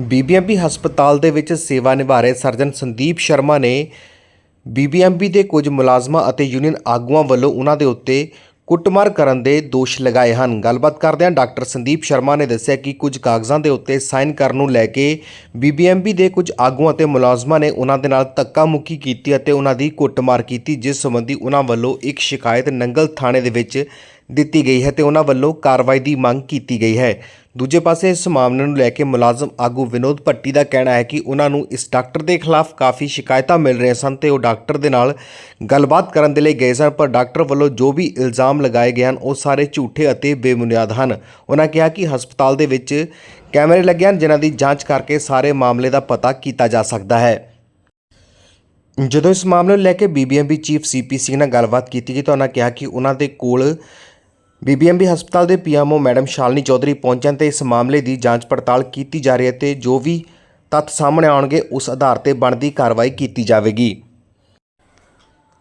BBMB ਹਸਪਤਾਲ ਦੇ ਵਿੱਚ ਸੇਵਾ ਨਿਭਾ ਰਹੇ ਸਰਜਨ ਸੰਦੀਪ ਸ਼ਰਮਾ ਨੇ ਬੀਬੀਐਮਬੀ ਦੇ ਕੁਝ ਮੁਲਾਜ਼ਮਾਂ ਅਤੇ ਯੂਨੀਅਨ ਆਗੂਆਂ ਵੱਲੋਂ ਉਹਨਾਂ ਦੇ ਉੱਤੇ ਕੁੱਟਮਾਰ ਕਰਨ ਦੇ ਦੋਸ਼ ਲਗਾਏ ਹਨ। ਗੱਲਬਾਤ ਕਰਦਿਆਂ ਡਾਕਟਰ ਸੰਦੀਪ ਸ਼ਰਮਾ ਨੇ ਦੱਸਿਆ ਕਿ ਕੁਝ ਕਾਗਜ਼ਾਂ ਦੇ ਉੱਤੇ ਸਾਈਨ ਕਰਨ ਨੂੰ ਲੈ ਕੇ ਬੀਬੀਐਮਬੀ ਦੇ ਕੁਝ ਆਗੂਆਂ ਅਤੇ ਮੁਲਾਜ਼ਮਾਂ ਨੇ ਉਹਨਾਂ ਦੇ ਨਾਲ ਧੱਕਾ ਮੁੱਕੀ ਕੀਤੀ ਅਤੇ ਉਹਨਾਂ ਦੀ ਕੁੱਟਮਾਰ ਕੀਤੀ, ਜਿਸ ਸੰਬੰਧੀ ਉਹਨਾਂ ਵੱਲੋਂ ਇੱਕ ਸ਼ਿਕਾਇਤ ਨੰਗਲ ਥਾਣੇ ਦੇ ਵਿੱਚ ਦਿੱਤੀ ਗਈ ਹੈ ਤੇ ਉਹਨਾਂ ਵੱਲੋਂ ਕਾਰਵਾਈ ਦੀ ਮੰਗ ਕੀਤੀ ਗਈ ਹੈ। ਦੂਜੇ ਪਾਸੇ ਇਸ ਮਾਮਲੇ ਨੂੰ ਲੈ ਕੇ ਮੁਲਾਜ਼ਮ ਆਗੂ ਵਿਨੋਦ ਭੱਟੀ ਦਾ ਕਹਿਣਾ ਹੈ ਕਿ ਉਹਨਾਂ ਨੂੰ ਇਸ ਡਾਕਟਰ ਦੇ ਖਿਲਾਫ ਕਾਫੀ ਸ਼ਿਕਾਇਤਾਂ ਮਿਲ ਰਹੀਆਂ ਸਨ ਤੇ ਉਹ ਡਾਕਟਰ ਦੇ ਨਾਲ ਗੱਲਬਾਤ ਕਰਨ ਦੇ ਲਈ ਗਏ ਸਨ, ਪਰ ਡਾਕਟਰ ਵੱਲੋਂ ਜੋ ਵੀ ਇਲਜ਼ਾਮ ਲਗਾਏ ਗਏ ਹਨ, ਉਹ ਸਾਰੇ ਝੂਠੇ ਅਤੇ ਬੇਬੁਨਿਆਦ ਹਨ। ਉਹਨਾਂ ਕਿਹਾ ਕਿ ਹਸਪਤਾਲ ਦੇ ਵਿੱਚ ਕੈਮਰੇ ਲੱਗੇ ਹਨ, ਜਿਨ੍ਹਾਂ ਦੀ ਜਾਂਚ ਕਰਕੇ ਸਾਰੇ ਮਾਮਲੇ ਦਾ ਪਤਾ ਕੀਤਾ ਜਾ ਸਕਦਾ ਹੈ। ਜਦੋਂ ਇਸ ਮਾਮਲੇ ਨੂੰ ਲੈ ਕੇ ਬੀਬੀਐਮਬੀ ਚੀਫ ਸੀਪੀ ਸਿੰਘ ਨਾਲ ਗੱਲਬਾਤ ਕੀਤੀ ਗਈ ਤਾਂ ਉਹਨਾਂ ਕਿਹਾ ਕਿ ਉਹਨਾਂ ਦੇ ਕੋਲ ਬੀਬੀਐਮਬੀ ਹਸਪਤਾਲ ਦੇ ਪੀਐਮਓ ਮੈਡਮ ਸ਼ਾਲਨੀ ਚੌਧਰੀ ਪਹੁੰਚਣ ਤੇ ਇਸ ਮਾਮਲੇ ਦੀ ਜਾਂਚ ਪੜਤਾਲ ਕੀਤੀ ਜਾ ਰਹੀ ਹੈ ਤੇ ਜੋ ਵੀ ਤੱਥ ਸਾਹਮਣੇ ਆਉਣਗੇ, ਉਸ ਆਧਾਰ ਤੇ ਬਣਦੀ ਕਾਰਵਾਈ ਕੀਤੀ ਜਾਵੇਗੀ।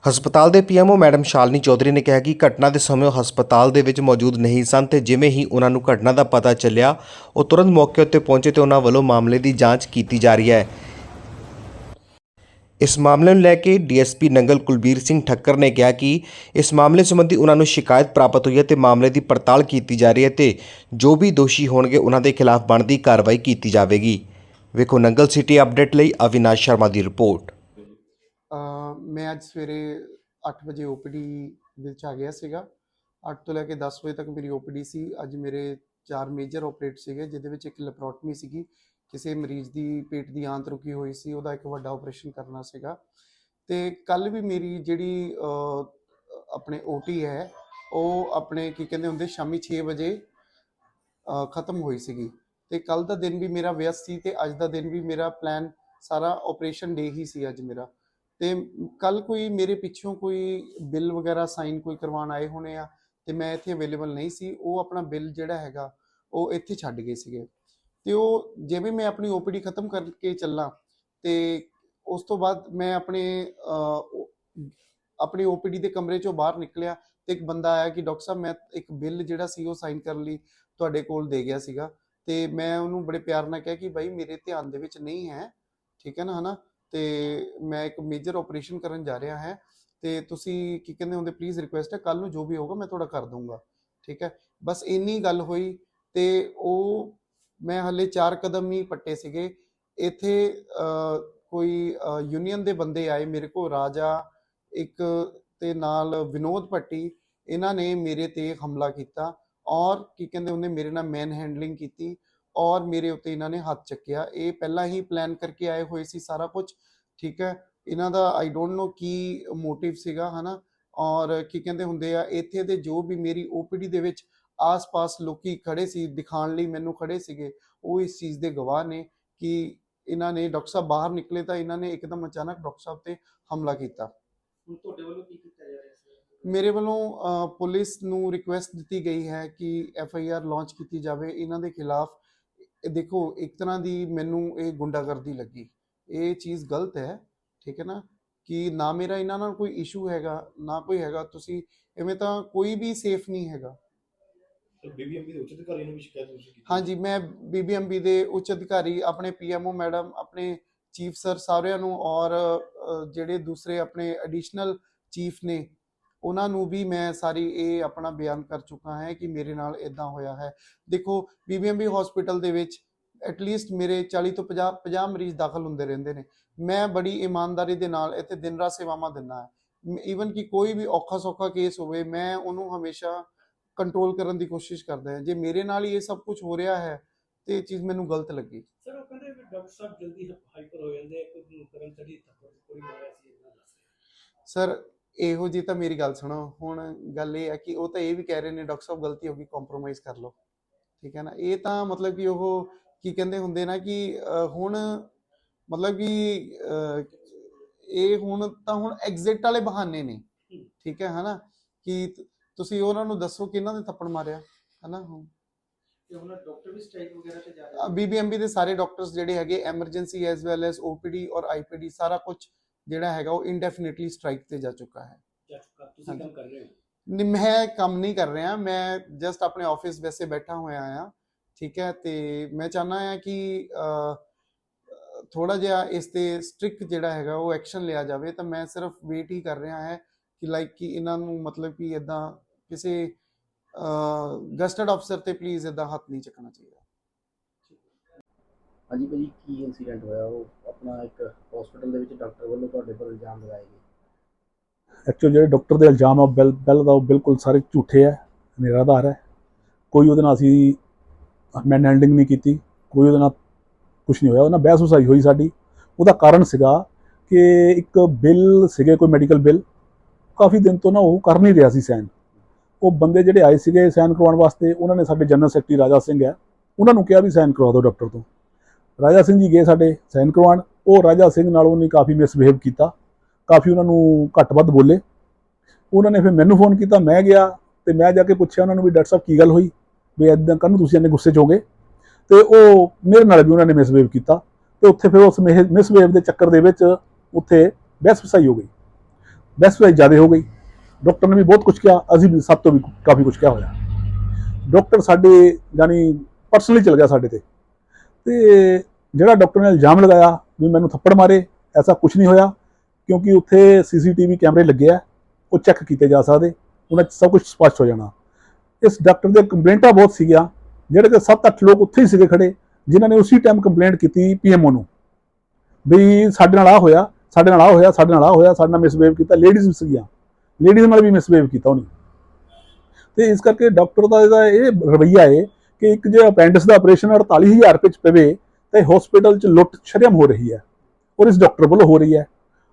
ਹਸਪਤਾਲ ਦੇ ਪੀਐਮਓ ਮੈਡਮ ਸ਼ਾਲਨੀ ਚੌਧਰੀ ਨੇ ਕਿਹਾ ਕਿ ਘਟਨਾ ਦੇ ਸਮੇਂ ਉਹ ਹਸਪਤਾਲ ਦੇ ਵਿੱਚ ਮੌਜੂਦ ਨਹੀਂ ਸਨ ਤੇ ਜਿਵੇਂ ਹੀ ਉਹਨਾਂ ਨੂੰ ਘਟਨਾ ਦਾ ਪਤਾ ਚੱਲਿਆ, ਉਹ ਤੁਰੰਤ ਮੌਕੇ ਉੱਤੇ ਪਹੁੰਚੇ ਤੇ ਉਹਨਾਂ ਵੱਲੋਂ ਮਾਮਲੇ ਦੀ ਜਾਂਚ ਕੀਤੀ ਜਾ ਰਹੀ ਹੈ। ਇਸ ਮਾਮਲੇ ਨੂੰ ਲੈ ਕੇ ਡੀਐਸਪੀ ਨੰਗਲ ਕੁਲਬੀਰ ਸਿੰਘ ਠੱਕਰ ਨੇ ਕਿਹਾ ਕਿ ਇਸ ਮਾਮਲੇ ਸੰਬੰਧੀ ਉਹਨਾਂ ਨੂੰ ਸ਼ਿਕਾਇਤ ਪ੍ਰਾਪਤ ਹੋਈ ਹੈ ਤੇ ਮਾਮਲੇ ਦੀ ਪੜਤਾਲ ਕੀਤੀ ਜਾ ਰਹੀ ਹੈ ਤੇ ਜੋ ਵੀ ਦੋਸ਼ੀ ਹੋਣਗੇ ਉਹਨਾਂ ਦੇ ਖਿਲਾਫ ਬਣਦੀ ਕਾਰਵਾਈ ਕੀਤੀ ਜਾਵੇਗੀ। ਵੇਖੋ ਨੰਗਲ ਸਿਟੀ ਅਪਡੇਟ ਲਈ ਅਵਿਨਾਸ਼ ਸ਼ਰਮਾ ਦੀ ਰਿਪੋਰਟ। ਅ, ਮੈਂ ਅੱਜ ਸਵੇਰੇ 8 ਵਜੇ ਓਪੀਡੀ ਵਿੱਚ ਆ ਗਿਆ ਸੀਗਾ। 8 ਤੋਂ ਲੈ ਕੇ 10 ਵਜੇ ਤੱਕ ਮੇਰੀ ਓਪੀਡੀ ਸੀ। ਅੱਜ ਮੇਰੇ ਚਾਰ ਮੇਜਰ ਆਪਰੇਟ ਸੀਗੇ ਜਿਹਦੇ ਵਿੱਚ ਇੱਕ ਲੈਪਰੋਟਮੀ ਸੀਗੀ ਕਿਸੇ ਮਰੀਜ਼ ਦੀ ਪੇਟ ਦੀ ਆਂਤ ਰੁਕੀ ਹੋਈ ਸੀ ਉਹਦਾ ਇੱਕ ਵੱਡਾ ਆਪਰੇਸ਼ਨ ਕਰਨਾ ਸੀਗਾ। ਤੇ ਕੱਲ ਵੀ ਮੇਰੀ ਜਿਹੜੀ ਅ, ਆਪਣੇ ਓਟੀ ਹੈ ਉਹ ਆਪਣੇ ਕੀ ਕਹਿੰਦੇ ਹੁੰਦੇ ਸ਼ਾਮੀ 6 ਵਜੇ ਖਤਮ ਹੋਈ ਸੀਗੀ। ਤੇ ਕੱਲ ਦਾ ਦਿਨ ਵੀ ਮੇਰਾ ਵਿਅਸਤ ਸੀ ਤੇ ਅੱਜ ਦਾ ਦਿਨ ਵੀ ਮੇਰਾ ਪਲਾਨ ਸਾਰਾ ਆਪਰੇਸ਼ਨ ਡੇ ਹੀ ਸੀ ਅੱਜ ਮੇਰਾ। ਤੇ ਕੱਲ ਕੋਈ ਮੇਰੇ ਪਿੱਛੋਂ ਕੋਈ ਬਿੱਲ ਵਗੈਰਾ ਸਾਈਨ ਕੋਈ ਕਰਵਾਉਣ ਆਏ ਹੋਣੇ ਆ ਤੇ ਮੈਂ ਇੱਥੇ ਅਵੇਲੇਬਲ ਨਹੀਂ ਸੀ ਉਹ ਆਪਣਾ ਬਿੱਲ ਜਿਹੜਾ ਹੈਗਾ ਉਹ ਇੱਥੇ ਛੱਡ ਗਏ ਸੀਗੇ। ਤੇ ਉਹ ਜਿਵੇਂ ਮੈਂ ਆਪਣੀ ਓਪੀਡੀ ਖਤਮ ਕਰਕੇ ਚੱਲਾਂ ਤੇ ਉਸ ਤੋਂ ਬਾਅਦ ਮੈਂ ਆਪਣੇ ਅਹ, ਉਹ- ਆਪਣੀ ਓਪੀਡੀ ਦੇ ਕਮਰੇ ਚੋਂ ਬਾਹਰ ਨਿਕਲਿਆ ਤੇ ਇੱਕ ਬੰਦਾ ਆਇਆ ਕਿ ਡਾਕਟਰ ਸਾਹਿਬ ਮੈਂ ਇੱਕ ਬਿੱਲ ਜਿਹੜਾ ਸੀ ਉਹ ਸਾਈਨ ਕਰਨ ਲਈ ਤੁਹਾਡੇ ਕੋਲ ਦੇ ਗਿਆ ਸੀਗਾ। ਤੇ ਮੈਂ ਉਹਨੂੰ ਬੜੇ ਪਿਆਰ ਨਾਲ ਕਿਹਾ ਕਿ ਭਾਈ ਮੇਰੇ ਧਿਆਨ ਦੇ ਵਿੱਚ ਨਹੀਂ ਹੈ ਠੀਕ ਹੈ ਨਾ ਹਨਾ? ਤੇ ਮੈਂ ਇੱਕ ਮੇਜਰ ਆਪਰੇਸ਼ਨ ਕਰਨ ਜਾ ਰਿਹਾ ਹੈ ਤੇ ਤੁਸੀਂ ਕੀ ਕਹਿੰਦੇ ਹੁੰਦੇ ਪਲੀਜ਼ ਰਿਕੁਐਸਟ ਹੈ ਕੱਲ ਨੂੰ ਜੋ ਵੀ ਹੋਊਗਾ ਮੈਂ ਤੁਹਾਡਾ ਕਰ ਦੂੰਗਾ ਠੀਕ ਹੈ? ਬਸ ਇੰਨੀ ਗੱਲ ਹੋਈ ਤੇ ਉਹ ਮੈਂ ਹਲੇ ਚਾਰ ਕਦਮ ਹੀ ਪੱਟੇ ਸੀਗੇ। ਇੱਥੇ ਕੋਈ ਯੂਨੀਅਨ ਦੇ ਬੰਦੇ ਆਏ ਮੇਰੇ ਕੋਲ, ਰਾਜਾ, ਇੱਕ ਤੇ ਨਾਲ ਵਿਨੋਦ ਭੱਟੀ, ਇਹਨਾਂ ਨੇ ਮੇਰੇ ਤੇ ਹਮਲਾ ਕੀਤਾ ਔਰ ਕੀ ਕਹਿੰਦੇ ਉਹਨੇ ਮੇਰੇ ਨਾਲ ਮੈਨ ਹੈਂਡਲਿੰਗ ਕੀਤੀ ਔਰ ਮੇਰੇ ਉੱਤੇ ਇਹਨਾਂ ਨੇ ਹੱਥ ਚੱਕਿਆ। ਇਹ ਪਹਿਲਾਂ ਹੀ ਪਲਾਨ ਕਰਕੇ ਆਏ ਹੋਏ ਸੀ ਸਾਰਾ ਕੁਝ ਠੀਕ ਹੈ? ਇਹਨਾਂ ਦਾ I don't know Ki motive ਸੀਗਾ, ਹਨਾ? ਔਰ ਕੀ ਕਹਿੰਦੇ ਹੁੰਦੇ ਆ, ਇੱਥੇ ਦੇ ਜੋ ਵੀ ਮੇਰੀ ਓਪੀਡੀ ਦੇ ਵਿੱਚ ਆਸ-ਪਾਸ ਲੋਕੀ ਖੜੇ ਸੀ ਦਿਖਾਣ ਲਈ ਮੈਨੂੰ ਖੜੇ ਸੀਗੇ। ਉਹ ਇਸ ਚੀਜ਼ ਦੇ ਗਵਾਹ ਨੇ ਕਿ ਇਹਨਾਂ ਨੇ ਡਾਕਟਰ ਸਾਹਿਬ ਬਾਹਰ ਨਿਕਲੇ ਤਾਂ ਇਹਨਾਂ ਨੇ ਇੱਕਦਮ ਅਚਾਨਕ ਡਾਕਟਰ ਸਾਹਿਬ ਤੇ ਹਮਲਾ ਕੀਤਾ। ਹੁਣ ਤੁਹਾਡੇ ਵੱਲੋਂ ਕੀ ਕੀਤਾ ਜਾ ਰਿਹਾ ਸੀ? ਮੇਰੇ ਵੱਲੋਂ ਅ, ਪੁਲਿਸ ਨੂੰ ਰਿਕੁਐਸਟ ਦਿੱਤੀ ਗਈ ਹੈ ਕਿ ਐਫ ਆਈ ਆਰ ਲਾਂਚ ਕੀਤੀ ਜਾਵੇ। ਇਹਨਾਂ ਦੇ ਖਿਲਾਫ ਦੇਖੋ ਇੱਕ ਤਰ੍ਹਾਂ ਦੀ ਮੈਨੂੰ ਇਹ ਗੁੰਡਾਗਰਦੀ ਲੱਗੀ। ਇਹ ਚੀਜ਼ ਗਲਤ ਹੈ ਠੀਕ ਹੈ ਨਾ? ਕਿ ਨਾ ਮੇਰਾ ਇਹਨਾਂ ਨਾਲ ਕੋਈ ਇਸ਼ੂ ਹੈਗਾ ਨਾ ਕੋਈ ਹੈਗਾ। ਤੁਸੀਂ ਐਵੇਂ ਤਾਂ ਕੋਈ ਵੀ ਸੇਫ ਨਹੀਂ ਹੈਗਾ। ਬੀਬੀਐਮਬੀ ਦੇ ਉੱਚ ਅਧਿਕਾਰੀ ਨੂੰ ਵੀ ਸ਼ਿਕਾਇਤ ਤੁਸੀਂ ਕੀਤੀ? ਹਾਂਜੀ, ਮੈਂ ਬੀਬੀਐਮਬੀ ਦੇ ਉੱਚ ਅਧਿਕਾਰੀ, ਆਪਣੇ ਪੀਐਮਓ ਮੈਡਮ, ਆਪਣੇ ਚੀਫ ਸਰ ਸਾਰਿਆਂ ਨੂੰ ਔਰ ਜਿਹੜੇ ਦੂਸਰੇ ਆਪਣੇ ਐਡੀਸ਼ਨਲ ਚੀਫ ਨੇ, ਉਹਨਾਂ ਨੂੰ ਵੀ ਮੈਂ ਸਾਰੀ ਇਹ ਆਪਣਾ ਬਿਆਨ ਕਰ ਚੁੱਕਾ ਹਾਂ ਕਿ ਮੇਰੇ ਨਾਲ ਇਦਾਂ ਹੋਇਆ ਹੈ। ਦੇਖੋ ਬੀਬੀਐਮਬੀ ਹਸਪੀਟਲ ਦੇ ਵਿੱਚ ਐਟਲੀਸਟ ਮੇਰੇ 40 ਤੋਂ 50 50 ਮਰੀਜ਼ ਦਾਖਲ ਹੁੰਦੇ ਰਹਿੰਦੇ ਨੇ। ਮੈਂ ਬੜੀ ਇਮਾਨਦਾਰੀ ਦੇ ਨਾਲ ਇੱਥੇ ਦਿਨ ਰਾਤ ਸੇਵਾਵਾਂ ਦਿੰਦਾ ਹਾਂ। ਈਵਨ ਕਿ ਕੋਈ ਵੀ ਔਖਾ ਸੌਖਾ ਕੇਸ ਹੋਵੇ, ਮੈਂ ਉਹਨੂੰ ਹਮੇਸ਼ਾ ਕੰਟਰੋਲ ਕਰਨ ਦੀ ਕੋਸ਼ਿਸ਼ ਕਰਦਾ ਹਾਂ ਜੇ ਮੇਰੇ ਨਾਲ ਹੀ ਇਹ ਸਭ ਕੁਝ ਹੋ ਰਿਹਾ ਹੈ ਤੇ ਇਹ ਚੀਜ਼ ਮੈਨੂੰ ਗਲਤ ਲੱਗੀ। ਸਰ ਉਹ ਕਹਿੰਦੇ ਵੀ ਡਾਕਟਰ ਸਾਹਿਬ ਜਲਦੀ ਹਾਈਪਰ ਹੋ ਜਾਂਦੇ ਆ, ਕੋਈ ਕਰਨ ਚੜੀ ਥੱਪੜ ਕੋਈ ਮਾਰਿਆ ਸੀ ਇਹਨਾਂ ਦੱਸਿਆ ਸਰ ਇਹੋ ਜੀ ਤਾਂ ਮੇਰੀ ਗੱਲ ਸੁਣੋ। ਹੁਣ ਗੱਲ ਇਹ ਹੈ ਕਿ ਉਹ ਤਾਂ ਇਹ ਵੀ ਕਹਿ ਰਹੇ ਨੇ ਡਾਕਟਰ ਸਾਹਿਬ ਗਲਤੀ ਹੋ ਗਈ ਕੰਪਰੋਮਾਈਜ਼ ਕਰ ਲਓ। ਠੀਕ ਹੈ ਨਾ? ਇਹ ਤਾਂ ਮਤਲਬ ਕਿ ਉਹ ਕੀ ਕਹਿੰਦੇ ਹੁੰਦੇ ਨਾ ਕਿ ਹੁਣ ਮਤਲਬ ਕਿ ਇਹ ਹੁਣ ਤਾਂ ਹੁਣ ਐਗਜ਼ਿਟ ਵਾਲੇ ਬਹਾਨੇ ਨੇ। ਠੀਕ ਹੈ ਹਨਾ ਕਿ ਤੁਸੀਂ ਉਹਨਾਂ ਨੂੰ ਦੱਸੋ ਕਿ ਇਹਨਾਂ ਨੇ ਥੱਪੜ ਮਾਰਿਆ ਹਨਾ? ਤੇ ਹੁਣ ਡਾਕਟਰ ਵੀ ਸਟ੍ਰਾਈਕ ਵਗੈਰਾ ਤੇ ਜਾ ਰਹੇ ਬੀਬੀਐਮਬੀ ਦੇ ਸਾਰੇ ਡਾਕਟਰਸ ਜਿਹੜੇ ਹੈਗੇ emergency as well as OPD ਔਰ ਆਈਪੀਡੀ ਸਾਰਾ ਕੁਝ ਜਿਹੜਾ ਹੈਗਾ ਉਹ ਇਨਡੈਫੀਨਿਟਲੀ ਸਟ੍ਰਾਈਕ ਤੇ ਜਾ ਚੁੱਕਾ ਹੈ। ਜਾ ਚੁੱਕਾ ਤੁਸੀਂ। ਕੰਮ ਕਰ ਰਹੇ ਹੋ? ਨਹੀਂ, ਮੈਂ ਕੰਮ ਨਹੀਂ ਕਰ ਰਿਹਾ ਮੈਂ ਜਸਟ ਆਪਣੇ ਆਫਿਸ ਵੈਸੇ ਬੈਠਾ ਹੋਇਆ ਆ ਠੀਕ ਹੈ? ਤੇ ਮੈਂ ਚਾਹੁੰਦਾ ਹਾਂ ਕਿ ਥੋੜਾ ਜਿਹਾ ਇਸ ਤੇ ਸਟ੍ਰਿਕਟ ਜਿਹੜਾ ਹੈਗਾ ਉਹ ਐਕਸ਼ਨ ਲਿਆ ਜਾਵੇ ਤਾਂ ਮੈਂ ਸਿਰਫ ਵੇਟ ਹੀ ਕਰ ਰਿਹਾ ਹੈ ਕਿ ਲਾਈਕ ਕਿ ਇਹਨਾਂ ਨੂੰ ਮਤਲਬ ਕਿ ਇਦਾਂ ਕਿਸੇ ਗਸਟਡ ਅਫਸਰ ਤੇ ਪਲੀਜ਼ ਇਦਾਂ ਹੱਥ ਨਹੀਂ ਚੱਕਣਾ ਚਾਹੀਦਾ। ਹਾਂਜੀ ਭਾਜੀ ਕੀ ਇਨਸੀਡੈਂਟ ਹੋਇਆ? ਉਹ ਆਪਣਾ ਇੱਕ ਹਸਪੀਟਲ ਦੇ ਵਿੱਚ ਡਾਕਟਰ ਵੱਲੋਂ ਤੁਹਾਡੇ ਪਰ ਇਲਜ਼ਾਮ ਲਗਾਏ ਗਏ। ਐਕਚੁਅਲ ਜਿਹੜੇ ਡਾਕਟਰ ਦੇ ਇਲਜ਼ਾਮ ਆ ਬਿਲ ਬਿਲ ਦਾ ਉਹ ਬਿਲਕੁਲ ਸਾਰੇ ਝੂਠੇ ਹੈ ਨਿਰਾਧਾਰ ਹੈ ਕੋਈ ਉਹਦੇ ਨਾਲ ਅਸੀਂ ਮੈਨ ਹੈਂਡਲਿੰਗ ਨਹੀਂ ਕੀਤੀ ਕੋਈ ਉਹਦੇ ਨਾਲ ਕੁਝ ਨਹੀਂ ਹੋਇਆ। ਉਹਦੇ ਨਾਲ ਬਹਿਸ ਉਸਾਈ ਹੋਈ ਸਾਡੀ। ਉਹਦਾ ਕਾਰਨ ਸੀਗਾ ਕਿ ਇੱਕ ਬਿੱਲ ਸੀਗੇ ਕੋਈ ਮੈਡੀਕਲ ਬਿੱਲ। ਕਾਫੀ ਦਿਨ ਤੋਂ ਨਾ ਉਹ ਕਰ ਨਹੀਂ ਰਿਹਾ ਸੀ ਸਾਈਨ ਉਹ ਬੰਦੇ ਜਿਹੜੇ ਆਏ ਸੀਗੇ ਸਾਈਨ ਕਰਵਾਉਣ ਵਾਸਤੇ, ਉਹਨਾਂ ਨੇ ਸਾਡੇ ਜਨਰਲ ਸੈਕਟਰੀ ਰਾਜਾ ਸਿੰਘ ਹੈ। ਉਹਨਾਂ ਨੂੰ ਕਿਹਾ ਵੀ ਸਾਈਨ ਕਰਵਾ ਦਿਓ ਡਾਕਟਰ ਤੋਂ। ਰਾਜਾ ਸਿੰਘ ਜੀ ਗਏ ਸਾਡੇ ਸਾਈਨ ਕਰਵਾਉਣ। ਉਹ ਰਾਜਾ ਸਿੰਘ ਨਾਲ ਉਹਨੇ ਕਾਫੀ ਮਿਸਬਿਹੇਵ ਕੀਤਾ। ਕਾਫੀ ਉਹਨਾਂ ਨੂੰ ਘੱਟ ਵੱਧ ਬੋਲੇ। ਉਹਨਾਂ ਨੇ ਫਿਰ ਮੈਨੂੰ ਫੋਨ ਕੀਤਾ, ਮੈਂ ਗਿਆ ਤੇ ਮੈਂ ਜਾ ਕੇ ਪੁੱਛਿਆ ਉਹਨਾਂ ਨੂੰ ਵੀ, ਡਾਕਟਰ ਸਾਹਿਬ, ਕੀ ਗੱਲ ਹੋਈ? ਵੀ ਇਦਾਂ ਕਾਹਨੂੰ ਤੁਸੀਂ ਇੰਨੇ ਗੁੱਸੇ 'ਚ ਹੋ ਗਏ? ਤੇ ਉਹ ਮੇਰੇ ਨਾਲ ਵੀ ਉਹਨਾਂ ਨੇ ਮਿਸਬਿਹੇਵ ਕੀਤਾ। ਤੇ ਉੱਥੇ ਫਿਰ ਉਸ ਮਿਸਬਿਹੇਵ ਦੇ ਚੱਕਰ ਦੇ ਵਿੱਚ ਉੱਥੇ ਬਹਿਸ ਵਸਾਈ ਹੋ ਗਈ। ਬਹਿਸ ਵਸਾਈ ਜ਼ਿਆਦਾ ਹੋ ਗਈ। ਡਾਕਟਰ ਨੇ ਵੀ ਬਹੁਤ ਕੁਝ ਕਿਹਾ, ਅਸੀਂ ਵੀ ਸਭ ਤੋਂ ਵੀ ਕਾਫੀ ਕੁਝ ਕਿਹਾ ਹੋਇਆ। ਡਾਕਟਰ ਸਾਡੇ, ਯਾਨੀ ਪਰਸਨਲੀ ਚਲ ਗਿਆ ਸਾਡੇ ਤੇ। ਤੇ ਜਿਹੜਾ ਡਾਕਟਰ ਨੇ ਇਲਜ਼ਾਮ ਲਗਾਇਆ ਵੀ ਮੈਨੂੰ ਥੱਪੜ ਮਾਰੇ, ਐਸਾ ਕੁਝ ਨਹੀਂ ਹੋਇਆ, ਕਿਉਂਕਿ ਉੱਥੇ ਸੀਸੀਟੀਵੀ ਕੈਮਰੇ ਲੱਗੇ ਆ, ਉਹ ਚੈੱਕ ਕੀਤੇ ਜਾ ਸਕਦੇ, ਉਹਨਾਂ 'ਚ ਸਭ ਕੁਝ ਸਪਸ਼ਟ ਹੋ ਜਾਣਾ। ਇਸ ਡਾਕਟਰ ਦੇ ਕੰਪਲੇਂਟਾਂ ਬਹੁਤ ਸੀਗੀਆਂ, ਜਿਹੜੇ ਕਿ 7-8 ਲੋਕ ਉੱਥੇ ਹੀ ਸੀਗੇ ਖੜੇ, ਜਿਨ੍ਹਾਂ ਨੇ ਉਸੇ ਟਾਈਮ ਕੰਪਲੇਂਟ ਕੀਤੀ ਪੀਐਮਓ ਨੂੰ। ਵੀ ਸਾਡੇ ਨਾਲ ਆ ਹੋਇਆ, ਸਾਡੇ ਨਾਲ ਆ ਹੋਇਆ, ਸਾਡੇ ਨਾਲ ਆ ਹੋਇਆ, ਸਾਡੇ ਨਾਲ ਮਿਸਬਿਹੇਵ ਕੀਤਾ ਲੇਡੀਜ਼ ਵੀ ਸੀਗੀਆਂ। ਲੇਡੀਜ਼ ਨਾਲ ਵੀ ਮਿਸਬਿਹੇਵ ਕੀਤਾ ਉਹਨੇ। ਤੇ ਇਸ ਕਰਕੇ ਡਾਕਟਰ ਦਾ ਇਹਦਾ ਇਹ ਰਵਈਆ ਹੈ ਕਿ ਇੱਕ ਜੇ ਅਪੈਂਡਿਕਸ ਦਾ ਆਪਰੇਸ਼ਨ 48000 ਰੁਪਏ ਚ ਪਵੇ, ਤੇ ਹਸਪੀਟਲ ਚ ਲੁੱਟ ਸ਼ਰਮ ਹੋ ਰਹੀ ਹੈ ਔਰ ਇਸ ਡਾਕਟਰ ਵੱਲੋਂ ਹੋ ਰਹੀ ਹੈ।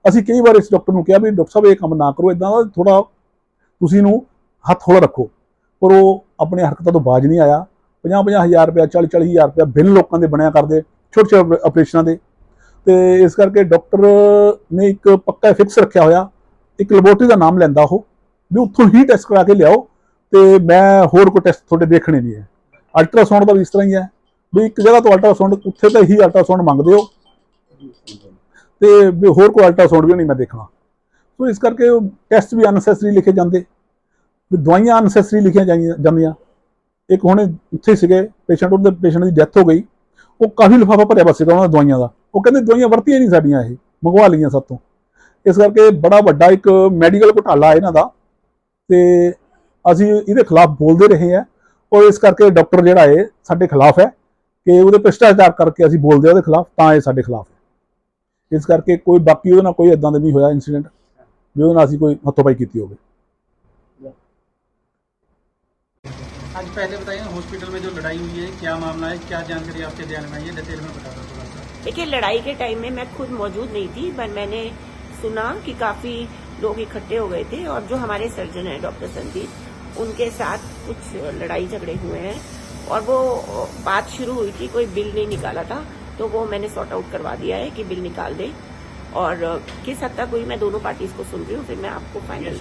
ਅਸੀਂ ਕਈ ਵਾਰ ਇਸ ਡਾਕਟਰ ਨੂੰ ਕਿਹਾ ਵੀ ਡਾਕਟਰ ਸਾਹਿਬ, ਇਹ ਕੰਮ ਨਾ ਕਰੋ ਇਦਾਂ ਦਾ ਥੋੜਾ ਤੁਸੀਂ ਨੂੰ ਹੱਥ ਹੌਲਾ ਰੱਖੋ। ਪਰ ਉਹ ਆਪਣੇ ਹਰਕਤਾਂ ਤੋਂ ਬਾਜ ਨਹੀਂ ਆਇਆ। 50 ਹਜ਼ਾਰ ਰੁਪਇਆ 40 40 ਹਜ਼ਾਰ ਰੁਪਇਆ ਬਿੱਲ ਲੋਕਾਂ ਦੇ ਬਣਿਆ ਕਰਦੇ ਛੋਟੇ ਛੋਟੇ ਆਪਰੇਸ਼ਨਾਂ ਦੇ। ਤੇ ਇਸ ਕਰਕੇ ਡਾਕਟਰ ਨੇ ਇੱਕ ਪੱਕਾ ਫਿਕਸ ਰੱਖਿਆ ਹੋਇਆ। ਇੱਕ ਲੈਬੋਰਟਰੀ ਦਾ ਨਾਮ ਲੈਂਦਾ ਉਹ। ਵੀ ਉੱਥੋਂ ਹੀ ਟੈਸਟ ਕਰਾ ਕੇ ਲਿਆਓ ਤੇ ਮੈਂ ਹੋਰ ਕੋਈ ਟੈਸਟ ਤੁਹਾਡੇ ਦੇਖਣੇ ਨਹੀਂ ਹੈ। ਅਲਟਰਾਸਾਊਂਡ ਦਾ ਵੀ ਇਸ ਤਰ੍ਹਾਂ ਹੀ ਹੈ। ਵੀ ਇੱਕ ਜਗ੍ਹਾ ਤੋਂ ਅਲਟਰਾਸਾਊਂਡ ਉੱਥੇ ਤਾਂ ਹੀ ਅਲਟਰਾਸਾਊਂਡ ਮੰਗਦੇ ਹੋ। ਤੇ ਵੀ ਹੋਰ ਕੋਈ ਅਲਟਰਾਸਾਊਂਡ ਵੀ ਨਹੀਂ ਮੈਂ ਦੇਖਣਾ। ਸੋ ਇਸ ਕਰਕੇ ਟੈਸਟ ਵੀ ਅਨਸੈਸਰੀ ਲਿਖੇ ਜਾਂਦੇ। ਵੀ ਦਵਾਈਆਂ ਅਨਸੈਸਰੀ ਲਿਖੀਆਂ ਜਾਂਦੀਆਂ। ਇੱਕ ਹੁਣ ਉੱਥੇ ਸੀਗੇ ਪੇਸ਼ੈਂਟ ਉਹਦੇ ਪੇਸ਼ੈਂਟ ਦੀ ਡੈਥ ਹੋ ਗਈ। ਉਹ ਕਾਫੀ ਲਿਫਾਫਾ ਭਰਿਆ ਬਸ ਸੀਗਾ ਉਹਨਾਂ ਦਵਾਈਆਂ ਦਾ। ਉਹ ਕਹਿੰਦੇ ਦਵਾਈਆਂ ਵਰਤੀਆਂ ਨਹੀਂ ਸਾਡੀਆਂ ਇਹ, ਮੰਗਵਾ ਲਈਆਂ ਸਾਤੋਂ। ਇਸ ਕਰਕੇ ਬੜਾ ਵੱਡਾ ਇੱਕ ਮੈਡੀਕਲ ਘੁਟਾਲਾ ਹੈ ਇਹਨਾਂ ਦਾ ਤੇ ਅਸੀਂ ਇਹਦੇ ਖਿਲਾਫ ਬੋਲਦੇ ਰਹੇ ਹਾਂ ਔਰ ਇਸ ਕਰਕੇ ਡਾਕਟਰ ਜਿਹੜਾ ਹੈ ਸਾਡੇ ਖਿਲਾਫ ਹੈ ਕਿ ਉਹਦੇ ਭ੍ਰਿਸ਼ਟਾਚਾਰ ਕਰਕੇ ਅਸੀਂ ਬੋਲਦੇ ਹਾਂ ਉਹਦੇ ਖਿਲਾਫ ਤਾਂ ਇਹ ਸਾਡੇ ਖਿਲਾਫ ਹੈ ਇਸ ਕਰਕੇ ਕੋਈ ਬਾਕੀ ਉਹਦੇ ਨਾਲ ਕੋਈ ਇਦਾਂ ਦਾ ਨਹੀਂ ਹੋਇਆ ਇਨਸੀਡੈਂਟ ਵੀ ਉਹਦੇ ਨਾਲ ਅਸੀਂ ਕੋਈ ਹੱਥੋਂ-ਪਾਈ ਕੀਤੀ ਹੋਵੇ आज पहले बताइए हॉस्पिटल में जो लड़ाई हुई है क्या मामला है क्या जानकारी आपके ध्यान में आई है डिटेल में बता दो थोड़ा सा देखिए लड़ाई के टाइम में मैं खुद मौजूद नहीं थी पर मैंने सुना कि काफ़ी लोग इकट्ठे हो गए थे और जो हमारे सर्जन हैं डॉक्टर संदीप उनके साथ कुछ लड़ाई झगड़े हुए हैं और वो बात शुरू हुई थी कोई बिल नहीं निकाला था तो वो मैंने सॉर्ट आउट करवा दिया है कि बिल निकाल दे। और किस हद तक हुई मैं दोनों पार्टीज़ को सुन रही हूँ फिर मैं आपको फाइनल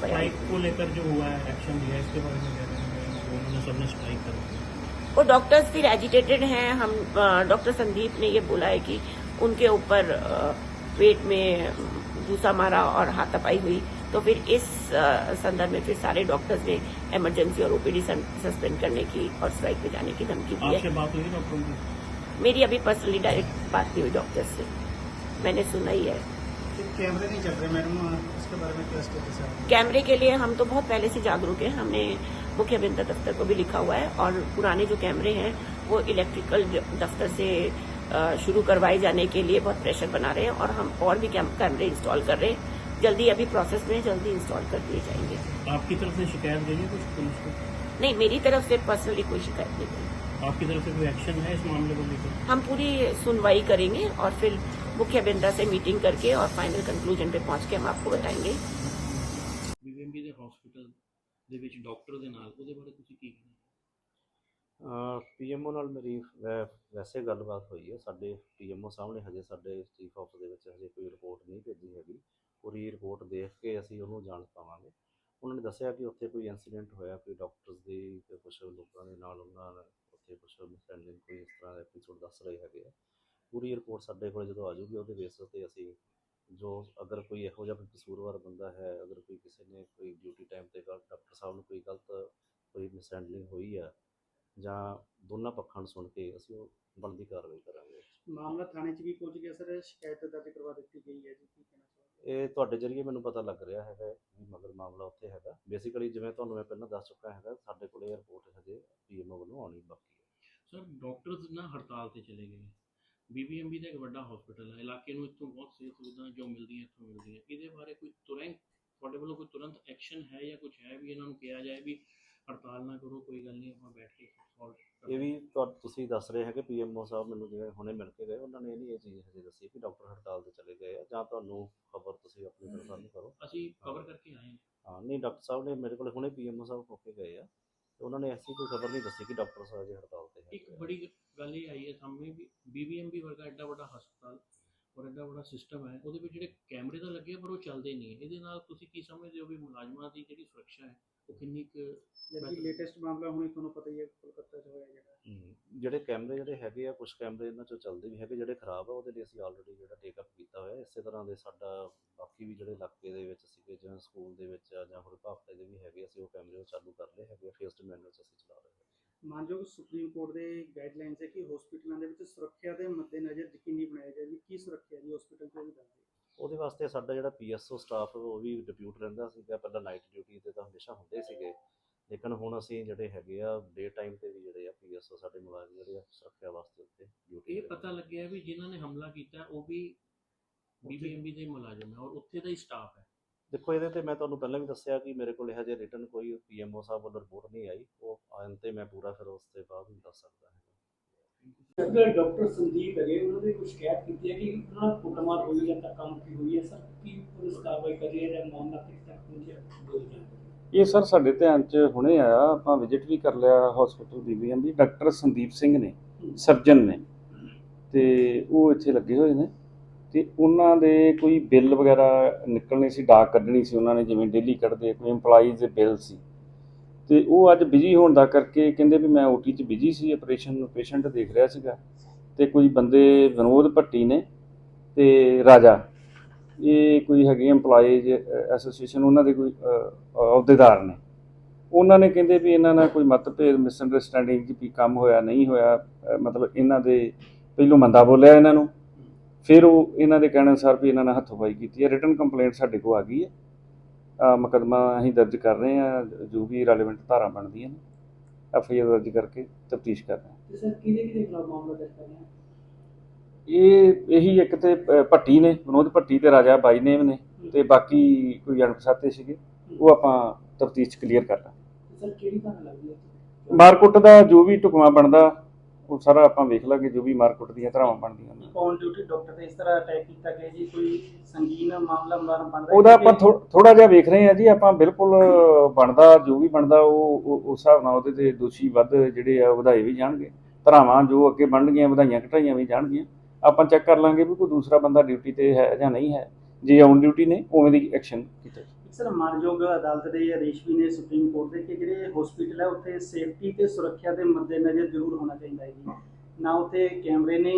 को लेकर जो हुआ है एक्शन लिया इसके बारे में क्या कहेंगे? उन्होंने सबने स्ट्राइक कर वो डॉक्टर्स फिर एजिटेटेड हैं हम डॉक्टर संदीप ने ये बोला है कि उनके ऊपर पेट में घूसा मारा और हाथापाई हुई तो फिर इस संदर्भ में फिर सारे डॉक्टर्स ने इमरजेंसी और ओपीडी सस्पेंड करने की और स्ट्राइक पे जाने की धमकी दी है। बात हुई डॉक्टर की मेरी अभी पर्सनली डायरेक्ट बात नहीं हुई डॉक्टर से। मैंने सुना ही है। कैमरे नहीं चल रहे मैडम इसके बारे में क्या कैमरे के लिए हम तो बहुत पहले से जागरूक हैं। हमने मुख्य अभियंता दफ्तर को भी लिखा हुआ है और पुराने जो कैमरे हैं वो इलेक्ट्रिकल दफ्तर से शुरू करवाए जाने के लिए बहुत प्रेशर बना रहे हैं और हम और भी कैम- कैमरे इंस्टॉल कर रहे हैं जल्दी अभी प्रोसेस में है, जल्दी इंस्टॉल कर दिए जाएंगे आपकी तरफ से शिकायत गई है कुछ पुलिस को नहीं मेरी तरफ से पर्सनली कोई शिकायत नहीं गई आपकी तरफ से कोई एक्शन है इस मामले को लेकर हम पूरी सुनवाई करेंगे और फिर मुख्य अभियंता से मीटिंग करके और फाइनल कंक्लूजन पे पहुंच के हम आपको बताएंगे ਬੀਬੀਐਮਬੀ ਦੇ ਹਸਪੀਟਲ ਦੇ ਵਿੱਚ ਡਾਕਟਰ ਦੇ ਨਾਲ ਉਹਦੇ ਬਾਰੇ ਤੁਸੀਂ ਕੀ ਕਹਿਣਾ ਪੀਐਮਓ ਨਾਲ ਮੇਰੀ ਵੈ- ਵੈਸੇ ਗੱਲਬਾਤ ਹੋਈ ਹੈ, ਸਾਡੇ ਪੀਐਮਓ ਨੇ ਹਜੇ ਸਾਡੇ ਚੀਫ ਆਫਿਸ ਦੇ ਵਿੱਚ ਹਜੇ ਕੋਈ ਰਿਪੋਰਟ ਨਹੀਂ ਭੇਜੀ ਹੈਗੀ। ਪੂਰੀ ਰਿਪੋਰਟ ਦੇਖ ਕੇ ਅਸੀਂ ਉਹਨੂੰ ਜਾਣ ਪਾਵਾਂਗੇ। ਉਹਨਾਂ ਨੇ ਦੱਸਿਆ ਕਿ ਉੱਥੇ ਕੋਈ ਇਨਸੀਡੈਂਟ ਹੋਇਆ, ਕੋਈ ਡਾਕਟਰਸ ਦੀ ਤੇ ਕੁਝ ਲੋਕਾਂ ਦੇ ਨਾਲ ਉਹਨਾਂ ਨਾਲ ਉੱਥੇ ਕੁਝ ਮਿਸਹੈਂਡਲਿੰਗ ਕੋਈ ਇਸ ਤਰ੍ਹਾਂ ਦਾ ਐਪੀਸੋਡ ਦੱਸ ਰਹੇ ਹੈਗੇ ਆ। ਪੂਰੀ ਰਿਪੋਰਟ ਸਾਡੇ ਕੋਲ ਜਦੋਂ ਆ ਜਾਊਗੀ, ਉਹਦੇ ਬੇਸਿਸ ਤੇ ਅਸੀਂ ਜੋ ਅਗਰ ਕੋਈ ਇਹੋ ਜਿਹਾ ਕੋਈ ਕਸੂਰਵਾਰ ਬੰਦਾ ਹੈ, ਅਗਰ ਕੋਈ ਕਿਸੇ ਨੇ ਕੋਈ ਡਿਊਟੀ ਟਾਈਮ ਤੇ ਗਲਤ ਡਾਕਟਰ ਸਾਹਿਬ ਨੂੰ ਕੋਈ ਗਲਤ, ਕੋਈ ਮਿਸਹੈਂਡਲਿੰਗ ਹੋਈ ਆ ਜਾਂ ਦੋਨਾਂ ਪੱਖਾਂ ਨੂੰ ਸੁਣ ਕੇ ਅਸੀਂ ਉਹ ਬਣਦੀ ਕਾਰਵਾਈ ਕਰਾਂਗੇ। ਮਾਮਲਾ ਥਾਣੇ 'ਚ ਵੀ ਪਹੁੰਚ ਗਿਆ ਸਰ ਸ਼ਿਕਾਇਤ ਦਰਜ ਕਰਵਾ ਦਿੱਤੀ ਗਈ ਹੈ ਜੀ ਕੀ ਕਹਿਣਾ ਇਹ ਤੁਹਾਡੇ ਜਰੀਏ ਮੈਨੂੰ ਪਤਾ ਲੱਗ ਰਿਹਾ ਹੈਗਾ ਵੀ ਮਗਰ ਮਾਮਲਾ ਉੱਥੇ ਹੈਗਾ। ਬੇਸਿਕਲੀ ਜਿਵੇਂ ਤੁਹਾਨੂੰ ਮੈਂ ਪਹਿਲਾਂ ਦੱਸ ਚੁੱਕਾ ਹੈਗਾ ਸਾਡੇ ਕੋਲ ਰਿਪੋਰਟ ਹਜੇ ਪੀਐਮਓ ਵੱਲੋਂ ਆਉਣੀ ਬਾਕੀ ਹੈ। ਸਰ ਡਾਕਟਰਸ ਨਾ ਹੜਤਾਲ ਤੇ ਚਲੇ ਗਏ। ਬੀਬੀਐਮਬੀ ਦਾ ਇੱਕ ਵੱਡਾ ਹਸਪੀਟਲ ਹੈ। ਇਲਾਕੇ ਨੂੰ ਇੱਥੋਂ ਬਹੁਤ ਸਿਹਤ ਸੁਵਿਧਾਵਾਂ ਜੋ ਮਿਲਦੀਆਂ ਇੱਥੋਂ ਮਿਲਦੀਆਂ। ਇਹਦੇ ਬਾਰੇ ਕੋਈ ਤੁਰੰਤ ਤੁਹਾਡੇ ਵੱਲੋਂ ਕੋਈ ਤੁਰੰਤ ਐਕਸ਼ਨ ਹੈ ਜਾਂ ਕੁਝ ਹੈ ਵੀ ਇਹਨਾਂ ਨੂੰ ਕਿਹਾ ਜਾਏ ਵੀ ਹੜਤਾਲ ਨਾ ਕਰੋ ਕੋਈ ਗੱਲ ਨਹੀਂ ਆਪਾਂ ਬੈਠ ਕੇ ਸੋਲਵ ਇਹ ਵੀ ਤੁਹਾ- ਤੁਸੀਂ ਦੱਸ ਰਹੇ ਹੈਗੇ ਪੀਐਮਓ ਸਾਹਿਬ ਮੈਨੂੰ ਜਿਵੇਂ ਹੁਣੇ ਮਿਲ ਕੇ ਗਏ ਉਹਨਾਂ ਨੇ ਇਹ ਨਹੀਂ ਇਹ ਚੀਜ਼ ਹਜੇ ਦੱਸੀ ਕਿ ਡਾਕਟਰ ਹੜਤਾਲ ਤੇ ਚਲੇ ਗਏ ਆ ਜਾਂ ਤੁਹਾਨੂੰ ਖਬਰ ਤੁਸੀਂ ਆਪਣੀ ਤਰਫ ਨੂੰ ਕਰੋ। ਅਸੀਂ ਕਵਰ ਕਰਕੇ ਆਏ ਹਾਂ। ਹਾਂ ਨਹੀਂ ਡਾਕਟਰ ਸਾਹਿਬ ਨੇ ਮੇਰੇ ਕੋਲ ਹੁਣੇ ਪੀਐਮਓ ਸਾਹਿਬ ਹੋ ਕੇ ਗਏ ਆ ਤੇ ਉਹਨਾਂ ਨੇ ਐਸੀ ਕੋਈ ਖਬਰ ਨਹੀਂ ਦੱਸੀ ਕਿ ਡਾਕਟਰ ਸਾਹਿਬ ਅਜੇ ਹੜਤਾਲ ਤੇ ਇੱਕ ਹੈਗੇ ਆ। ਬੜੀ ਗੱਲ ਇਹ ਆਈ ਹੈ ਸਾਹਮਣੇ ਵੀ ਬੀਬੀਐਮਬੀ ਵਰਗਾ ਐਡਾ ਵੱਡਾ ਹਸਪਤਾਲ ਔਰ ਐਡਾ ਵੱਡਾ ਸਿਸਟਮ ਹੈ ਉਹਦੇ ਵਿੱਚ ਜਿਹੜੇ ਕੈਮਰੇ ਤਾਂ ਲੱਗੇ ਆ, ਪਰ ਉਹ ਚੱਲਦੇ ਨਹੀਂ ਇਹਦੇ ਨਾਲ ਤੁਸੀਂ ਕੀ ਸਮਝਦੇ ਹੋ ਵੀ ਮੁਲਾਜ਼ਮਾਂ ਦੀ ਜਿਹੜੀ ਸੁਰੱਖਿਆ ਹੈ ਉਹ ਕਿੰਨੀ ਕੁ ਜਦਕਿ ਲੇਟੈਸਟ ਮਾਮਲਾ ਹੁਣੇ ਤੁਹਾਨੂੰ ਪਤਾ ਹੀ ਹੈ ਕੋਲਕਾਤਾ 'ਚ ਹੋਇਆ ਜਿਹੜਾ। ਹਮ, ਜਿਹੜੇ ਕੈਮਰੇ ਜਿਹੜੇ ਹੈਗੇ ਆ ਕੁਝ ਕੈਮਰੇ ਇਹਨਾਂ ਚੋਂ ਚੱਲਦੇ ਵੀ ਹੈਗੇ ਜਿਹੜੇ ਖਰਾਬ ਆ ਉਹਦੇ ਲਈ ਅਸੀਂ ਆਲਰੇਡੀ ਜਿਹੜਾ ਟੇਕ ਅਪ ਕੀਤਾ ਹੋਇਆ। ਇਸੇ ਤਰ੍ਹਾਂ ਦੇ ਸਾਡਾ ਬਾਕੀ ਵੀ ਜਿਹੜੇ ਇਲਾਕੇ ਦੇ ਵਿੱਚ ਸੀਗੇ ਜਿਵੇਂ ਸਕੂਲ ਦੇ ਵਿੱਚ ਆ ਜਾਂ ਹੋਰ ਭਾਫੜੇ ਦੇ ਵੀ ਹੈਗੇ ਅਸੀਂ ਉਹ ਕੈਮਰੇ ਉਹ ਚਾਲੂ ਕਰ ਲਏ ਹੈਗੇ ਫੇਸਡ ਮੈਨੂਅਲ ਚ ਅਸੀਂ ਚਲਾ ਰਹੇ ਹਾਂ। ਮਾਨਯੋਗ ਸੁਪਰੀਮ ਕੋਰਟ ਦੇ ਗਾਈਡਲਾਈਨਸ ਹੈ ਕਿ ਹਸਪੀਟਲਾਂ ਦੇ ਵਿੱਚ ਸੁਰੱਖਿਆ ਦੇ ਮੱਦੇਨਜ਼ਰ ਯਕੀਨੀ ਬਣਾਇਆ ਜਾਏ ਵੀ ਕੀ ਸੁਰੱਖਿਆ ਜੀ ਹਸਪੀਟਲ 'ਚ ਵੀ ਦੱਸ ਦਿਓ ਉਹਦੇ ਵਾਸਤੇ ਸਾਡਾ ਜਿਹੜਾ ਪੀਐਸਓ ਸਟਾਫ ਉਹ ਵੀ ਡਿਪਿਊਟ ਰਹਿੰਦਾ ਸੀਗਾ। ਪਹਿਲਾਂ ਨਾਈਟ ਡਿਊਟੀ ਤੇ ਤਾਂ ਹਮੇਸ਼ਾ ਹੁੰਦੇ ਸੀਗੇ। ਲੇਕਿਨ ਹੁਣ ਅਸੀਂ ਜਿਹੜੇ ਹੈਗੇ ਆ ਡੇ ਟਾਈਮ ਤੇ ਵੀ ਜਿਹੜੇ ਆ ਪੀਐਸਓ ਸਾਡੇ ਮੁਲਾਜ਼ਮ ਜਿਹੜੇ ਆ ਸੁਰੱਖਿਆ ਵਾਸਤੇ ਉੱਤੇ ਡਿਊਟੀ ਇਹ ਪਤਾ ਲੱਗਿਆ ਵੀ ਜਿਨ੍ਹਾਂ ਨੇ ਹਮਲਾ ਕੀਤਾ ਉਹ ਵੀ ਬੀਬੀਐਮਬੀ ਦੇ ਮੁਲਾਜ਼ਮ ਹੈ ਔਰ ਉੱਥੇ ਦਾ ਹੀ ਸਟਾਫ ਹੈ। ਦੇਖੋ ਇਹਦੇ ਤੇ ਮੈਂ ਤੁਹਾਨੂੰ ਪਹਿਲਾਂ ਵੀ ਦੱਸਿਆ ਕਿ ਮੇਰੇ ਕੋਲ ਇਹੋ ਜਿਹੇ ਰਿਟਰਨ ਕੋਈ ਪੀਐਮਓ ਸਾਹਿਬ ਵੱਲੋਂ ਰਿਪੋਰਟ ਨਹੀਂ ਆਈ। ਉਹ ਆਉਣ ਤੇ ਮੈਂ ਪੂਰਾ ਫਿਰ ਉਸ ਤੋਂ ਬਾਅਦ ਵੀ ਦੱਸ ਸਕਦਾ ਹਾਂ। ਜਿਹੜਾ ਡਾਕਟਰ ਸੰਦੀਪ ਹੈਗੇ ਉਹਨਾਂ ਨੇ ਕੁਝ ਸ਼ਿਕਾਇਤ ਕੀਤੀ ਹੈ ਕਿ ਉਹਨਾਂ ਨਾਲ ਕੁੱਟਮਾਰ ਹੋਈ ਜਾਂ ਧੱਕਾ ਮੁੱਕੀ ਹੋਈ ਹੈ? ਸਰ ਕੀ ਪੁਲਿਸ ਕਾਰਵਾਈ ਕਰ ਰਹੀ ਹੈ ਜਾਂ ਮਾਮਲਾ ਕਿਸ ਤੱਕ ਪਹੁੰਚਿਆ? ਦੋ ਜਾਣਕਾਰੀ? ਇਹ ਸਰ ਸਾਡੇ ਧਿਆਨ 'ਚ ਹੁਣੇ ਆਇਆ ਆਪਾਂ ਵਿਜ਼ਿਟ ਵੀ ਕਰ ਲਿਆ ਹਸਪੀਟਲ ਬੀਬੀਐਮ ਦੀ ਡਾਕਟਰ ਸੰਦੀਪ ਸਿੰਘ ਨੇ ਸਰਜਨ ਨੇ। ਤੇ ਉਹ ਇੱਥੇ ਲੱਗੇ ਹੋਏ ਨੇ। ਤੇ ਉਹਨਾਂ ਦੇ ਕੋਈ ਬਿੱਲ ਵਗੈਰਾ ਨਿਕਲਣੇ ਸੀ, ਡਾਕ ਕੱਢਣੀ ਸੀ ਉਹਨਾਂ ਨੇ, ਜਿਵੇਂ ਡੇਲੀ ਕੱਢਦੇ ਕੋਈ EMPLOYEES ਦੇ ਬਿੱਲ ਸੀ। ਤੇ ਉਹ ਅੱਜ ਬਿਜ਼ੀ ਹੋਣ ਦਾ ਕਰਕੇ ਕਹਿੰਦੇ ਵੀ ਮੈਂ ਓਟੀ 'ਚ ਬਿਜ਼ੀ ਸੀ ਆਪਰੇਸ਼ਨ ਨੂੰ ਪੇਸ਼ੈਂਟ ਦੇਖ ਰਿਹਾ ਸੀਗਾ ਤੇ ਕੋਈ ਬੰਦੇ ਵਿਨੋਦ ਭੱਟੀ ਨੇ ਤੇ ਰਾਜਾ, ਇਹ ਕੋਈ ਹੈਗੇ EMPLOYEES ਐਸੋਸੀਏਸ਼ਨ ਉਹਨਾਂ ਦੇ ਕੋਈ ਅਹੁਦੇਦਾਰ ਨੇ। ਉਹਨਾਂ ਨੇ ਕਹਿੰਦੇ ਵੀ ਇਹਨਾਂ ਨਾਲ ਕੋਈ ਮਤਭੇਦ ਮਿਸਅੰਡਰਸਟੈਂਡਿੰਗ ਜੀ ਵੀ ਕੰਮ ਹੋਇਆ, ਨਹੀਂ ਹੋਇਆ ਮਤਲਬ ਇਹਨਾਂ ਦੇ ਪਹਿਲੋਂ ਮੰਦਾ ਬੋਲਿਆ ਇਹਨਾਂ ਨੂੰ। ਫਿਰ ਉਹ ਇਹਨਾਂ ਦੇ ਕਹਿਣ ਅਨੁਸਾਰ ਵੀ ਇਹਨਾਂ ਨਾਲ ਹੱਥੋਂਬਾਈ ਕੀਤੀ ਹੈ। ਰਿਟਨ ਕੰਪਲੇਂਟ ਸਾਡੇ ਕੋਲ ਆ ਗਈ ਹੈ। ਮੁਕੱਦਮਾ ਅਸੀਂ ਦਰਜ ਕਰ ਰਹੇ ਹਾਂ। ਜੋ ਵੀ ਰੈਲੇਵੈਂਟ ਧਾਰਾ ਬਣਦੀਆਂ ਨੇ ਐਫ ਆਈ ਆਰ ਦਰਜ ਕਰਕੇ ਤਫਤੀਸ਼ ਕਰ ਰਹੇ ਹਾਂ। ਤੇ ਸਰ ਕਿਹਦੇ ਕਿਹਦੇ ਖਿਲਾਫ ਮਾਮਲਾ ਦਰਜ ਕਰ ਰਹੇ ਹਨ ਇਹ ਇਹੀ ਇੱਕ ਤੇ ਭੱਟੀ ਨੇ ਵਿਨੋਦ ਭੱਟੀ ਤੇ ਰਾਜਾ ਬਾਈ ਨੇਮ ਨੇ ਤੇ ਬਾਕੀ ਕੋਈ ਅਣਪਛਾਤੇ ਸੀਗੇ ਉਹ ਆਪਾਂ ਤਫਤੀਸ਼ ਕਲੀਅਰ ਕਰ ਲਾਂਗੇ। ਤੇ ਸਰ ਕਿਹੜੀ ਧਾਰਾ ਲੱਗਦੀ ਹੈ? ਮਾਰਕੁੱਟ ਦਾ ਜੋ ਵੀ ਢੁਕਵਾਂ ਬਣਦਾ ਉਹ ਸਾਰਾ ਆਪਾਂ ਵੇਖ ਲਾਂਗੇ ਜੋ ਵੀ ਮਾਰਕੁੱਟ ਦੀਆਂ ਧਾਰਾਵਾਂ ਬਣਦੀਆਂ ਨੇ। ਔਨ ਡਿਊਟੀ ਡਾਕਟਰ ਤੇ ਇਸ ਤਰ੍ਹਾਂ ਅਟੈਕ ਕੀਤਾ ਗਿਆ ਜੀ ਕੋਈ ਸੰਗੀਨ ਮਾਮਲਾ ਮਾਰਨ ਬਣਦਾ ਉਹਦਾ ਆਪਾਂ ਥੋੜਾ ਜਿਹਾ ਵੇਖ ਰਹੇ ਹਾਂ ਜੀ ਆਪਾਂ ਬਿਲਕੁਲ ਬਣਦਾ ਜੋ ਵੀ ਬਣਦਾ ਉਹ ਉਸ ਹਿਸਾਬ ਨਾਲ ਉਹਦੇ ਤੇ ਦੋਸ਼ੀ ਵੱਧ ਜਿਹੜੇ ਆ ਵਧਾਏ ਵੀ ਜਾਣਗੇ। ਧਾਰਾਵਾਂ ਜੋ ਅੱਗੇ ਬਣਨਗੀਆਂ ਵਧਾਈਆਂ ਘਟਾਈਆਂ ਵੀ ਜਾਣਗੀਆਂ। ਆਪਾਂ ਚੈੱਕ ਕਰ ਲਾਂਗੇ ਵੀ ਕੋਈ ਦੂਸਰਾ ਬੰਦਾ ਡਿਊਟੀ ਤੇ ਹੈ ਜਾਂ ਨਹੀਂ ਹੈ। ਜੇ ਔਨ ਡਿਊਟੀ ਨੇ ਉਵੇਂ ਦੀ ਐਕਸ਼ਨ ਕੀਤਾ। ਸਰ ਮਾਨਯੋਗ ਅਦਾਲਤ ਦੇ ਆਦੇਸ਼ ਵੀ ਨੇ ਸੁਪਰੀਮ ਕੋਰਟ ਦੇ ਕਿ ਜਿਹੜੇ ਹਸਪੀਟਲ ਹੈ ਉੱਥੇ ਸੇਫਟੀ ਤੇ ਸੁਰੱਖਿਆ ਦੇ ਮੱਦੇਨਜ਼ਰ ਜ਼ਰੂਰ ਹੋਣਾ ਚਾਹੀਦਾ ਹੈ ਜੀ। ਨਾ ਉੱਥੇ ਕੈਮਰੇ ਨੇ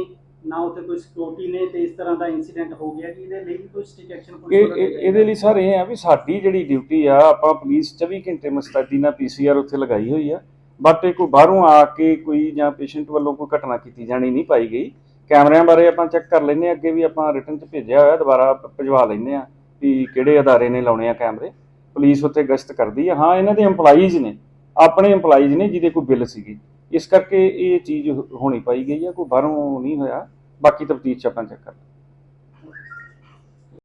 ਨਾ ਉੱਥੇ ਕੋਈ ਸਿਕਿਉਰਿਟੀ ਨੇ ਤੇ ਇਸ ਤਰ੍ਹਾਂ ਦਾ ਇਨਸੀਡੈਂਟ ਹੋ ਗਿਆ ਕਿ ਇਹਦੇ ਲਈ ਕੋਈ ਸਟ੍ਰਿਕ ਐਕਸ਼ਨ ਇਹ ਇਹ- ਇਹਦੇ ਲਈ ਸਰ ਇਹ ਆ ਵੀ ਸਾਡੀ ਜਿਹੜੀ ਡਿਊਟੀ ਆ ਆਪਾਂ ਪੁਲਿਸ 24 ਘੰਟੇ ਮੁਸਤੈਦੀ ਨਾਲ ਪੀਸੀਆਰ ਉੱਥੇ ਲਗਾਈ ਹੋਈ ਆ। ਬਟ ਇਹ ਕੋਈ ਬਾਹਰੋਂ ਆ ਕੇ ਕੋਈ ਜਾਂ ਪੇਸ਼ੈਂਟ ਵੱਲੋਂ ਕੋਈ ਘਟਨਾ ਕੀਤੀ ਜਾਣੀ ਨਹੀਂ ਪਾਈ ਗਈ। ਕੈਮਰਿਆਂ ਬਾਰੇ ਆਪਾਂ ਚੈੱਕ ਕਰ ਲੈਨੇ ਅੱਗੇ ਵੀ ਆਪਾਂ ਰਿਟਰਨ 'ਚ ਭੇਜਿਆ ਹੋਇਆ ਦੁਬਾਰਾ ਭ- ਭਿਜਵਾ ਲੈਨੇ ਆ ਵੀ ਕਿਹੜੇ ਅਦਾਰੇ ਨੇ ਲਾਉਣੇ ਆ ਕੈਮਰੇ? ਪੁਲਿਸ ਉੱਥੇ ਗਸ਼ਤ ਕਰਦੀ ਆ। ਹਾਂ, ਇਹਨਾਂ ਦੇ EMPLOYEES ਨੇ, ਆਪਣੇ EMPLOYEES ਨੇ ਜਿਹਦੇ ਕੋਈ ਬਿੱਲ ਸੀਗੀ। ਇਸ ਕਰਕੇ ਇਹ ਚੀਜ਼ ਹੋਣੀ ਪਾਈ ਗਈ ਆ, ਕੋਈ ਬਾਹਰੋਂ ਨਹੀਂ ਹੋਇਆ। ਬਾਕੀ ਤਫਤੀਸ਼ 'ਚ ਆਪਾਂ ਚੈੱਕ ਕਰ ਲਾਂਗੇ